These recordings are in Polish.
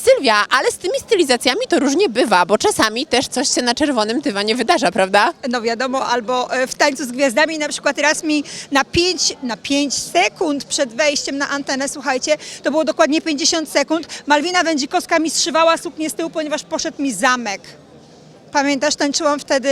Sylwia, ale z tymi stylizacjami to różnie bywa, bo czasami też coś się na czerwonym dywanie wydarza, prawda? No wiadomo, albo e, w tańcu z gwiazdami na przykład raz mi na 5, na 5 sekund przed wejściem na antenę, słuchajcie, to było dokładnie 50 sekund, Malwina Wędzikowska mi zszywała suknię z tyłu, ponieważ poszedł mi zamek. Pamiętasz, tańczyłam wtedy,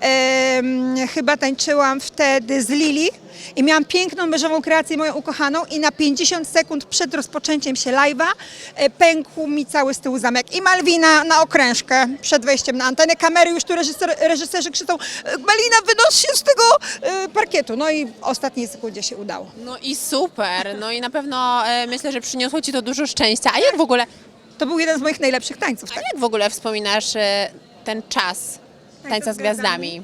em, chyba tańczyłam wtedy z Lili i miałam piękną beżową kreację moją ukochaną i na 50 sekund przed rozpoczęciem się live'a e, pękł mi cały z tyłu zamek. I Malwina na okrężkę przed wejściem na antenę. Kamery już tu reżyser, reżyserzy krzyczą "E, Malwina wynoś się z tego e, parkietu. No i ostatniej sekundzie się udało. No i super, no i na pewno e, myślę, że przyniosło Ci to dużo szczęścia. A jak w ogóle, To był jeden z moich najlepszych tańców. a Tak? jak w ogóle wspominasz e, ten czas tańca z gwiazdami?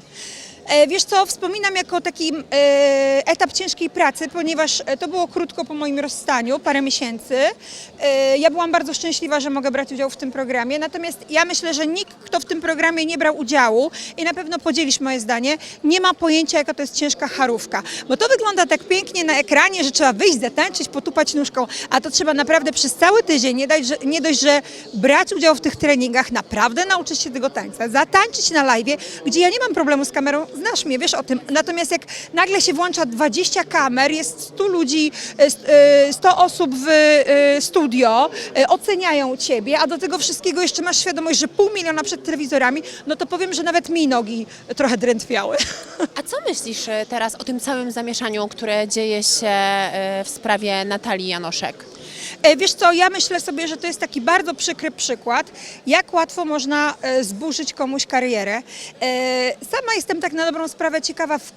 E, Wiesz co, wspominam jako taki e, etap ciężkiej pracy, ponieważ e, to było krótko po moim rozstaniu, parę miesięcy. Ja byłam bardzo szczęśliwa, że mogę brać udział w tym programie, natomiast ja myślę, że nikt, kto w tym programie nie brał udziału i na pewno podzielisz moje zdanie, nie ma pojęcia, jaka to jest ciężka charówka. Bo to wygląda tak pięknie na ekranie, że trzeba wyjść, zatańczyć, potupać nóżką, a to trzeba naprawdę przez cały tydzień, nie, dać, że, nie dość, że brać udział w tych treningach, naprawdę nauczyć się tego tańca, zatańczyć na live, gdzie ja nie mam problemu z kamerą, znasz mnie, wiesz o tym. Natomiast jak nagle się włącza 20 kamer, jest 100 ludzi, e, st- e, 100 osób w e, studio, e, oceniają ciebie, a do tego wszystkiego jeszcze masz świadomość, że pół miliona przed telewizorami, no to powiem, że nawet mi nogi trochę drętwiały. A co myślisz e, teraz o tym całym zamieszaniu, które dzieje się e, w sprawie Natalii Janoszek? E, Wiesz co, ja myślę sobie, że to jest taki bardzo przykry przykład, jak łatwo można e, zburzyć komuś karierę. E, Sama jestem tak na dobrą sprawę ciekawa, w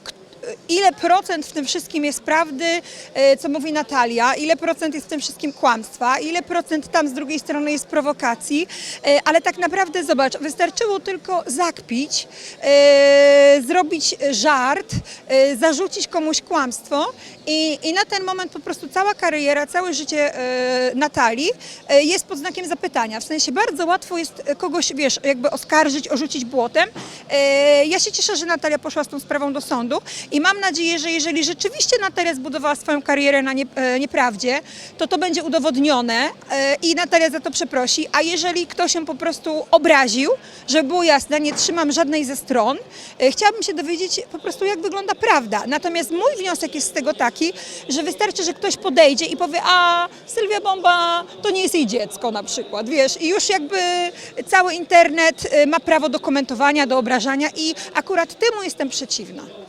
ile procent w tym wszystkim jest prawdy, e, co mówi Natalia, ile procent jest w tym wszystkim kłamstwa, ile procent tam z drugiej strony jest prowokacji, E, ale tak naprawdę zobacz, wystarczyło tylko zakpić, e, zrobić żart, zarzucić komuś kłamstwo i, i na ten moment po prostu cała kariera, całe życie Natalii jest pod znakiem zapytania. W sensie bardzo łatwo jest kogoś, wiesz, jakby oskarżyć, orzucić błotem. Ja się cieszę, że Natalia poszła z tą sprawą do sądu i mam nadzieję, że jeżeli rzeczywiście Natalia zbudowała swoją karierę na e, nieprawdzie, to to będzie udowodnione e, i Natalia za to przeprosi, a jeżeli ktoś ją po prostu obraził, żeby było jasne, nie trzymam żadnej ze stron, e, chciałabym się dowiedzieć po prostu, jak wygląda prawda. Natomiast mój wniosek jest z tego taki, że wystarczy, że ktoś podejdzie i powie, a Sylwia Bomba to nie jest jej dziecko na przykład, wiesz, i już jakby cały internet ma prawo do komentowania, do obrażania i akurat temu jestem przeciwna.